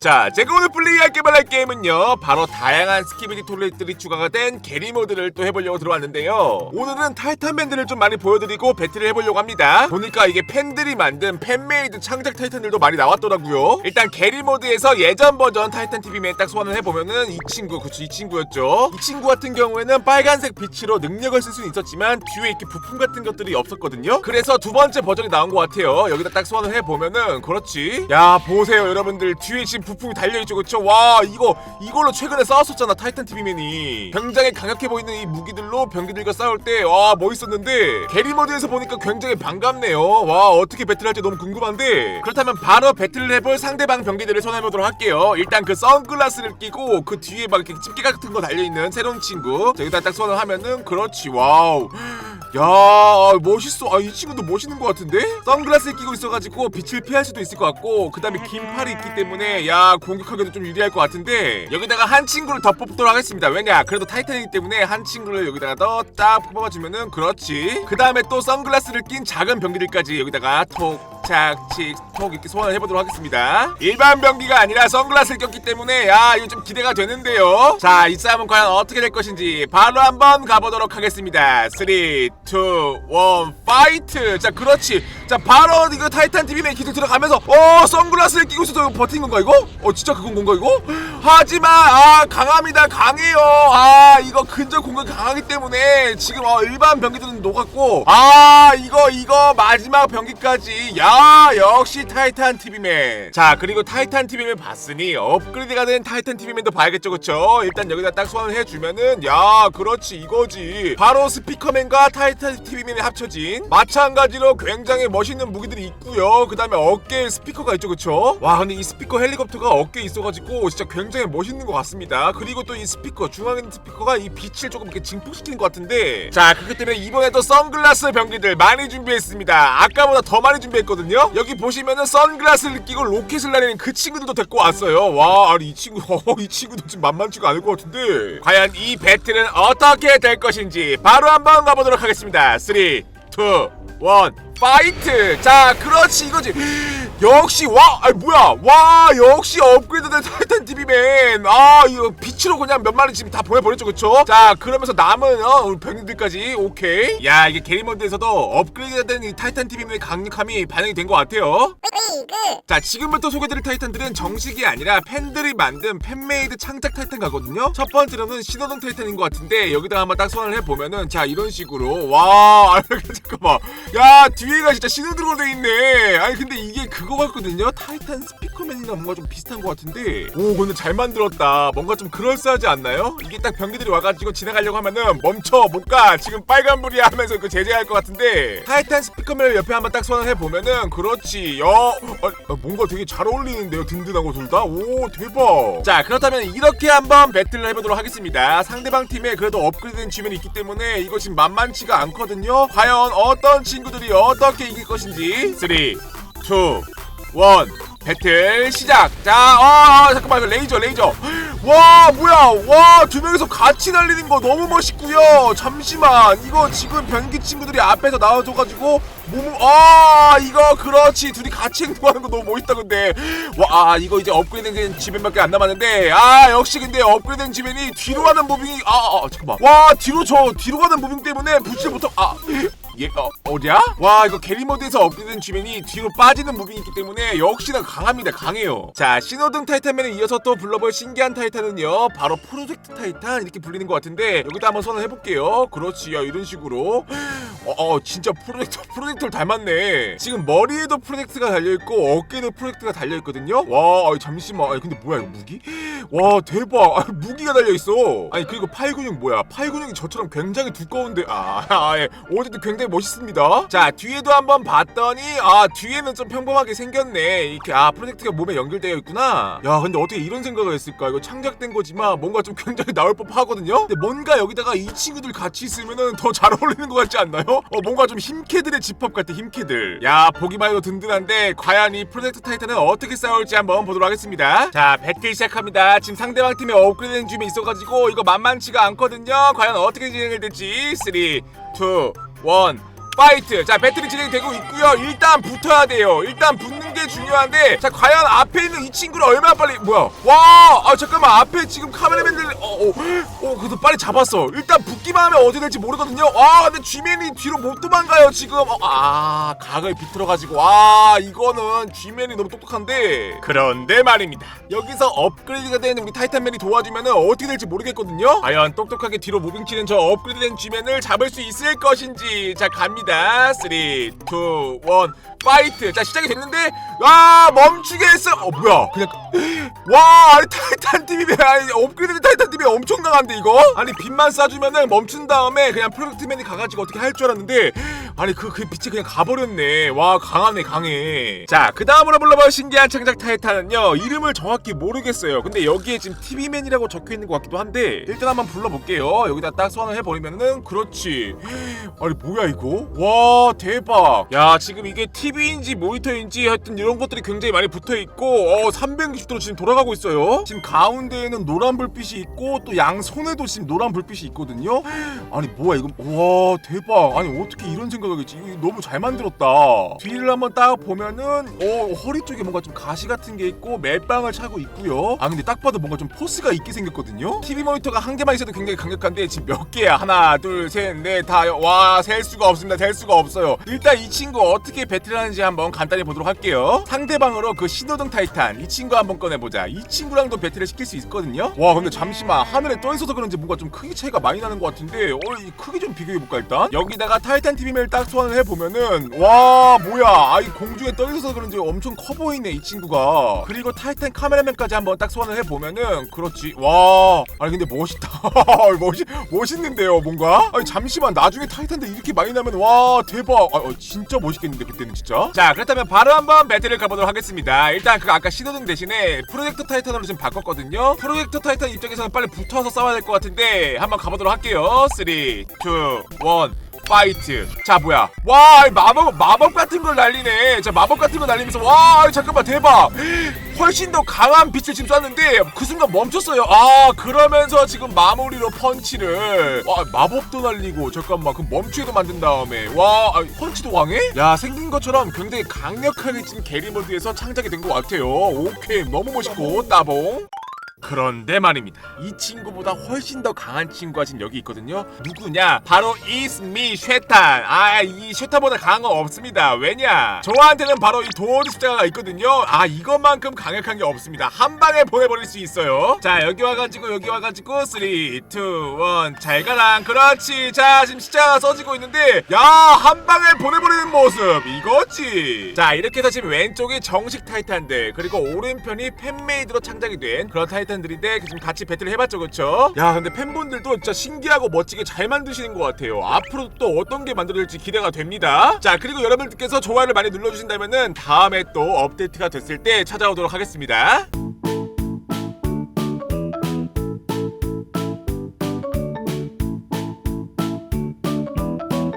자, 제가 오늘 플레이할 개발할 게임은요, 바로 다양한 스키비디 톨렛들이 추가가 된 게리 모드를 또 해보려고 들어왔는데요. 오늘은 타이탄 밴드를 좀 많이 보여드리고 배틀을 해보려고 합니다. 보니까 이게 팬들이 만든 팬메이드 창작 타이탄들도 많이 나왔더라고요. 일단 게리 모드에서 예전 버전 타이탄 TV맨 딱 소환을 해보면은 이 친구, 그쵸, 이 친구였죠. 이 친구 같은 경우에는 빨간색 빛으로 능력을 쓸 수는 있었지만 뒤에 이렇게 부품 같은 것들이 없었거든요. 그래서 두 번째 버전이 나온 것 같아요. 여기다 딱 소환을 해보면은, 그렇지. 야, 보세요, 여러분들. 뒤에 지금 부품이 달려있죠, 그쵸? 와, 이거, 이걸로 최근에 싸웠었잖아, 타이탄 TV맨이. 굉장히 강력해 보이는 이 무기들로 병기들과 싸울 때, 와, 멋있었는데, 게리 모드에서 보니까 굉장히 반갑네요. 와, 어떻게 배틀할지 너무 궁금한데, 그렇다면 바로 배틀을 해볼 상대방 병기들을 손해보도록 할게요. 일단 그 선글라스를 끼고, 그 뒤에 막 이렇게 집게 같은 거 달려있는 새로운 친구. 자, 여기다 딱 손을 하면은, 그렇지, 와우. 야 멋있어. 아 이 친구도 멋있는 것 같은데? 선글라스 끼고 있어가지고 빛을 피할 수도 있을 것 같고 그 다음에 긴 팔이 있기 때문에 야 공격하기도 좀 유리할 것 같은데 여기다가 한 친구를 더 뽑도록 하겠습니다. 왜냐 그래도 타이탄이기 때문에 한 친구를 여기다가 더 딱 뽑아주면은 그렇지. 그 다음에 또 선글라스를 낀 작은 병기들까지 여기다가 톡 착칙 톡 이렇게 소환을 해보도록 하겠습니다. 일반 병기가 아니라 선글라스를 꼈기 때문에 야 이거 좀 기대가 되는데요. 자 이 싸움은 과연 어떻게 될 것인지 바로 한번 가보도록 하겠습니다. 3 2 1 파이트! 자 그렇지. 자 바로 이거 타이탄 TV맨 기술 들어가면서 어 선글라스를 끼고 있어서 이거 버티는 건가 이거? 어 진짜 그건 건가 이거? 하지만 아 강합니다. 강해요. 아 이거 근접 공격이 강하기 때문에 지금 어, 일반 병기들은 녹았고 아. 이거 이거 마지막 병기까지. 야 역시 타이탄 TV맨. 자 그리고 타이탄 TV맨 봤으니 업그레이드가 된 타이탄 TV맨도 봐야겠죠 그쵸? 일단 여기다 딱 소환을 해주면은 야 그렇지 이거지. 바로 스피커맨과 타이탄 TV맨이 합쳐진 마찬가지로 굉장히 멋있는 무기들이 있고요. 그 다음에 어깨에 스피커가 있죠 그쵸? 와 근데 이 스피커 헬리콥터가 어깨에 있어가지고 진짜 굉장히 멋있는 것 같습니다. 그리고 또 이 스피커 중앙에 있는 스피커가 이 빛을 조금 이렇게 증폭시키는 것 같은데. 자 그렇기 때문에 이번에도 선글라스 병기들 많이 준비했습니다. 아까보다 더 많이 준비했거든요. 여기 보시면은 선글라스를 끼고 로켓을 날리는 그 친구들도 데리고 왔어요. 와 아니 이 친구 어, 이 친구도 지금 만만치가 않을 것 같은데. 과연 이 배틀은 어떻게 될 것인지 바로 한번 가보도록 하겠습니다. 3 2 1 파이트! 자 그렇지 이거지 역시 와 아니 뭐야. 와 역시 업그레이드된 타이탄 TV맨. 아 이거 빛으로 그냥 몇 마리 지금 다 보내버렸죠 그쵸? 자 그러면서 남은 어 우리 병님들까지. 오케이. 야 이게 게리먼드에서도 업그레이드된 이 타이탄 TV맨의 강력함이 반영이 된 것 같아요 자 지금부터 소개드릴 타이탄들은 정식이 아니라 팬들이 만든 팬메이드 창작 타이탄 가거든요. 첫 번째로는 신호등 타이탄인 것 같은데 여기다 한번 딱 소환을 해보면은 자 이런 식으로. 와 아니, 잠깐만. 야 뒤에가 진짜 신호등으로 돼 있네. 아니 근데 이게 그거 같거든요. 타이탄 스피커맨이나 뭔가 좀 비슷한 것 같은데. 오 근데 잘 만들었다. 뭔가 좀 그럴싸하지 않나요? 이게 딱 병기들이 와가지고 지나가려고 하면은 멈춰 못 가. 지금 빨간불이야 하면서 그 제재할 것 같은데. 타이탄 스피커맨을 옆에 한번 딱 소환을 해보면은 그렇지. 여 어, 어, 뭔가 되게 잘 어울리는데요 든든하고 둘 다? 오 대박. 자 그렇다면 이렇게 한번 배틀을 해보도록 하겠습니다. 상대방 팀에 그래도 업그레이드된 주면이 있기 때문에 지금 만만치가 않거든요. 과연 어떤 친구들이 어떻게 이길 것인지. 3 2 1 배틀 시작. 자 어, 어, 잠깐만. 이거 레이저 레이저 와 뭐야. 와 두 명이서 같이 날리는 거 너무 멋있고요. 잠시만. 이거 지금 변기 친구들이 앞에서 나와줘가지고 몸을 아 이거 그렇지. 둘이 같이 행동하는 거 너무 멋있다 근데. 와 아, 이거 이제 업그레이드된 지벤밖에 안 남았는데. 아 역시 근데 업그레이드된 지벤이 뒤로 가는 무빙이 아, 아, 아 잠깐만. 와 뒤로 저 뒤로 가는 무빙 때문에 부지 못하 아 얘, 어, 어디야? 와, 이거 게리모드에서 업데이트된 주변이 뒤로 빠지는 무빙이 있기 때문에 역시나 강합니다. 강해요. 자, 신호등 타이탄맨에 이어서 또 불러볼 신기한 타이탄은요. 바로 프로젝트 타이탄 이렇게 불리는 것 같은데 여기다 한번 손을 해볼게요. 그렇지, 야, 이런 식으로. 어, 어 진짜 프로젝터, 프로젝터를 닮았네. 지금 머리에도 프로젝트가 달려있고 어깨에도 프로젝트가 달려있거든요. 와, 아니, 잠시만. 아니, 근데 뭐야, 이거 무기? 와, 대박. 아니, 무기가 달려있어. 아니, 그리고 팔 근육 뭐야? 팔 근육이 저처럼 굉장히 두꺼운데. 아, 아 예. 어제도 굉장히 멋있습니다. 자, 뒤에도 한번 봤더니, 아, 뒤에는 좀 평범하게 생겼네. 이렇게, 아, 프로젝트가 몸에 연결되어 있구나. 야, 근데 어떻게 이런 생각을 했을까? 이거 창작된 거지만 뭔가 좀 굉장히 나올 법 하거든요? 근데 뭔가 여기다가 이 친구들 같이 있으면은 더 잘 어울리는 것 같지 않나요? 어, 뭔가 좀 힘캐들의 집합 같아, 힘캐들. 야, 보기만 해도 든든한데, 과연 이 프로젝트 타이탄은 어떻게 싸울지 한번 보도록 하겠습니다. 자, 배틀 시작합니다. 지금 상대방 팀에 업그레이드 된 줌이 있어가지고, 이거 만만치가 않거든요? 과연 어떻게 진행이 될지. 3, 2, 1. 파이트 자 배틀이 진행되고 있고요 일단 붙어야 돼요 일단 붙는 게게 중요한데 자 과연 앞에 있는 이 친구를 얼마나 빨리 뭐야? 와 아 잠깐만. 앞에 지금 카메라맨들 어어. 어, 그래도 빨리 잡았어. 일단 붙기만 하면 어디 될지 모르거든요? 와 근데 쥐맨이 뒤로 못 도망가요 지금. 어, 아 각을 비틀어가지고. 와 이거는 쥐맨이 너무 똑똑한데. 그런데 말입니다. 여기서 업그레이드가 된 우리 타이탄맨이 도와주면은 어떻게 될지 모르겠거든요? 과연 똑똑하게 뒤로 무빙치는 저 업그레이드된 쥐맨을 잡을 수 있을 것인지. 자 갑니다. 3 2 1 파이트. 자 시작이 됐는데 와 멈추게 했어. 어 뭐야? 그냥 와 아니 타이탄 TV 아니 업그레이드 타이탄 TV 엄청 강한데 이거? 아니 빛만 쏴주면은 멈춘 다음에 그냥 프로젝트맨이 가가지고 어떻게 할 줄 알았는데 아니 그 그 빛이 그냥 가버렸네. 와 강하네 강해. 자 그 다음으로 불러볼 신기한 창작 타이탄은요 이름을 정확히 모르겠어요. 근데 여기에 지금 TV맨이라고 적혀있는 것 같기도 한데 일단 한번 불러볼게요. 여기다 딱 소환을 해버리면은 그렇지. 아니 뭐야 이거? 와 대박. 야 지금 이게 TV인지 모니터인지 하여튼 이런 것들이 굉장히 많이 붙어있고 어 360도로 지금 돌아가고 있어요. 지금 가운데에는 노란 불빛이 있고 또 양 손에도 지금 노란 불빛이 있거든요. 아니 뭐야 이거? 와 대박. 아니 어떻게 이런 생각 을 했지. 이거 너무 잘 만들었다. 뒤를 한번 딱 보면은 어 허리 쪽에 뭔가 좀 가시 같은 게 있고 멜빵을 차고 있고요. 아 근데 딱 봐도 뭔가 좀 포스가 있게 생겼거든요. TV 모니터가 한 개만 있어도 굉장히 강력한데 지금 몇 개야? 하나 둘 셋 넷 다 와 셀 수가 없습니다. 셀 수가 없어요. 일단 이 친구 어떻게 배틀하는지 한번 간단히 보도록 할게요. 상대방으로 그 신호등 타이탄 이 친구 한번 꺼내보자. 이 친구랑도 배틀을 시킬 수 있거든요. 와 근데 잠시만. 하늘에 떠 있어서 그런지 뭔가 좀 크기 차이가 많이 나는 것 같은데 어이 크기 좀 비교해볼까 일단? 여기다가 타이탄 TV맨을 딱 소환을 해보면은 와 뭐야. 아이 공중에 떠 있어서 그런지 엄청 커 보이네 이 친구가. 그리고 타이탄 카메라맨까지 한번 딱 소환을 해보면은 그렇지. 와. 아니 근데 멋있다. 멋있 멋있는데요 뭔가? 아니 잠시만. 나중에 타이탄들 이렇게 많이 나면 와 대박. 아 어, 진짜 멋있겠는데 그때는 진짜? 자 그렇다면 바로 한번 배틀을 가보도록 하겠습니다. 일단 그 아까 신호등 대신에 프로젝터 타이탄으로 지금 바꿨거든요. 프로젝터 타이탄 입장에서는 빨리 붙어서 싸워야 될 것 같은데 한번 가보도록 할게요. 3 2 1 파이트. 자 뭐야? 와이 마법 마법 같은 걸 날리네. 자 마법 같은 거 날리면서 와 잠깐만 대박. 훨씬 더 강한 빛을 지금 쐈는데 그 순간 멈췄어요. 아 그러면서 지금 마무리로 펀치를. 와 마법도 날리고 잠깐만 그럼 멈추게도 만든 다음에. 와 아, 펀치도 강해? 야 생긴 것처럼 굉장히 강력하게 지금 게리 모드에서 창작이 된 것 같아요. 오케이 너무 멋있고 따봉 그런데 말입니다. 이 친구보다 훨씬 더 강한 친구가 지금 여기 있거든요. 누구냐? 바로 이스미 쉐탄. 아, 이 쉐탄보다 강한 건 없습니다. 왜냐? 저한테는 바로 이 도어리 숫자가 있거든요. 아, 이것만큼 강력한 게 없습니다. 한 방에 보내버릴 수 있어요. 자, 여기 와가지고 여기 와가지고 3, 2, 1. 잘 가라. 그렇지. 자, 지금 숫자가 써지고 있는데 야, 한 방에 보내버리는 모습. 이거지. 자, 이렇게 해서 지금 왼쪽이 정식 타이탄들 그리고 오른편이 팬메이드로 창작이 된 그런 타이탄들인데 지금 같이 배틀을 해봤죠, 그쵸? 야, 근데 팬분들도 진짜 신기하고 멋지게 잘 만드시는 것 같아요. 앞으로 또 어떤 게 만들어질지 기대가 됩니다. 자, 그리고 여러분들께서 좋아요를 많이 눌러주신다면은 다음에 또 업데이트가 됐을 때 찾아오도록 하겠습니다.